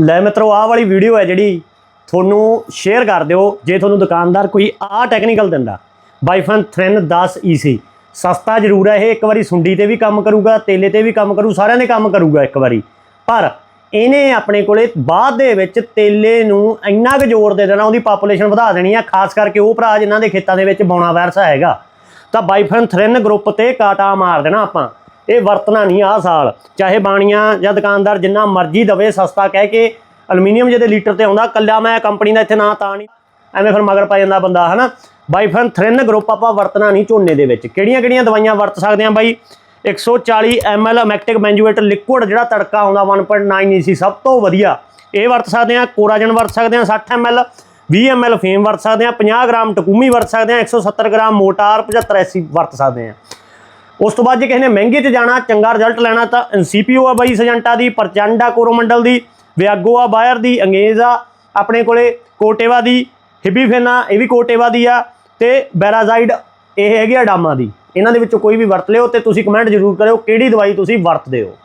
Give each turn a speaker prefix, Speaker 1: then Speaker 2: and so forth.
Speaker 1: ਲੈ ਮਿੱਤਰੋ, ਆਹ ਵਾਲੀ ਵੀਡੀਓ ਹੈ ਜਿਹੜੀ ਤੁਹਾਨੂੰ ਸ਼ੇਅਰ ਕਰ ਦਿਓ, ਜੇ ਤੁਹਾਨੂੰ ਦੁਕਾਨਦਾਰ ਕੋਈ ਆਹ ਟੈਕਨੀਕਲ ਦਿੰਦਾ। ਬਾਈਫਨ ਥ੍ਰਿਨ 10 EC ਸਸਤਾ ਜ਼ਰੂਰ ਹੈ ਇਹ, ਇੱਕ ਵਾਰੀ ਸੁੰਡੀ ਤੇ ਵੀ ਕੰਮ ਕਰੂਗਾ, ਤੇਲੇ ਤੇ ਵੀ ਕੰਮ ਕਰੂ, ਸਾਰਿਆਂ ਦੇ ਕੰਮ ਕਰੂਗਾ ਇੱਕ ਵਾਰੀ। ਪਰ ਇਹਨੇ ਆਪਣੇ ਕੋਲੇ ਬਾਅਦ ਦੇ ਵਿੱਚ ਤੇਲੇ ਨੂੰ ਇੰਨਾ ਕੁ ਜ਼ੋਰ ਦੇ ਦੇਣਾ, ਉਹਦੀ ਪਾਪੂਲੇਸ਼ਨ ਵਧਾ ਦੇਣੀ ਆ, ਖਾਸ ਕਰਕੇ ਉਹ ਭਰਾ ਜਿਨ੍ਹਾਂ ਦੇ ਖੇਤਾਂ ਦੇ ਵਿੱਚ ਬੌਣਾ ਵਾਇਰਸ ਹੈਗਾ। ਤਾਂ ਬਾਈਫਨ ਥ੍ਰਿਨ ਗਰੁੱਪ ਤੇ ਕਾਟਾ ਮਾਰ ਦੇਣਾ ਆਪਾਂ। ਇਹ ਵਰਤਣਾ ਨਹੀਂ ਆਹ ਸਾਲ। ਚਾਹੇ ਬਾਣੀਆਂ ਜਾਂ ਦੁਕਾਨਦਾਰ ਜਿੰਨਾ ਮਰਜ਼ੀ ਦਵੇ, ਸਸਤਾ ਕਹਿ ਕੇ ਅਲਮੀਨੀਅਮ ਜਿਹਦੇ ਲੀਟਰ ਤੇ ਆਉਂਦਾ, ਕੱਲਾ ਮੈਂ ਕੰਪਨੀ ਦਾ ਇੱਥੇ ਨਾਂ ਤਾਂ ਨਹੀਂ। ਐਵੇਂ ਫਿਰ ਮਗਰ ਪੈ ਜਾਂਦਾ ਬੰਦਾ, ਹਨਾ? ਬਾਈਫਨ ਥ੍ਰਿਨ ਗਰੁੱਪ ਆਪਾਂ ਵਰਤਣਾ ਨਹੀਂ ਝੋਨੇ ਦੇ ਵਿੱਚ। ਕਿਹੜੀਆਂ ਕਿਹੜੀਆਂ ਦਵਾਈਆਂ ਵਰਤ ਸਕਦੇ ਆ ਬਾਈ? 140 ml ਅਮੈਕਟਿਕ ਮੈਂਜੂਏਟ ਲਿਕੁਇਡ ਜਿਹੜਾ ਤੜਕਾ ਆਉਂਦਾ 1.9 EC ਸਭ ਤੋਂ ਵਧੀਆ। ਇਹ ਵਰਤ ਸਕਦੇ ਆ ਕੋਰਾਜਨ ਵਰਤ ਸਕਦੇ ਆ 60 ml 20 ml ਫੇਮ ਵਰਤ ਸਕਦੇ ਆ 50 ਗ੍ਰਾਮ ਟਕੂਮੀ ਵਰਤ ਸਕਦੇ ਆ 170 ਗ੍ਰਾਮ ਮੋਟਾਰ 75 ਐਸੀ ਵਰਤ ਸਕਦੇ ਆ ਉਸ ਤੋਂ ਬਾਅਦ ਜੇ ਕਿਸੇ ਨੇ ਮਹਿੰਗੇ 'ਚ ਜਾਣਾ, ਚੰਗਾ ਰਿਜ਼ਲਟ ਲੈਣਾ ਤਾਂ ਇਨਸੀਪੀਓ ਆ ਬਾਈ ਸਜੰਟਾ ਦੀ, ਪ੍ਰਚੰਡਾ ਕੋਰੋਮੰਡਲ ਦੀ, ਵਿਆਗੋ ਆ, ਬਾਇਰ ਦੀ ਅੰਗੇਜ਼ ਆ, ਆਪਣੇ ਕੋਲੇ ਕੋਟੇਵਾ ਦੀ, ਹਿਬੀਫੇਨਾ, ਇਹ ਵੀ ਕੋਟੇਵਾ ਦੀ ਆ ਤੇ ਬੈਰਾਜ਼ਾਈਡ ਇਹ ਹੈਗੀ ਆ ਡਾਮਾ ਦੀ। ਇਹਨਾਂ ਦੇ ਵਿੱਚੋਂ ਕੋਈ ਵੀ ਵਰਤ ਲਿਓ ਤੇ ਤੁਸੀਂ ਕਮੈਂਟ ਜ਼ਰੂਰ ਕਰਿਓ ਕਿਹੜੀ ਦਵਾਈ ਤੁਸੀਂ ਵਰਤਦੇ ਹੋ।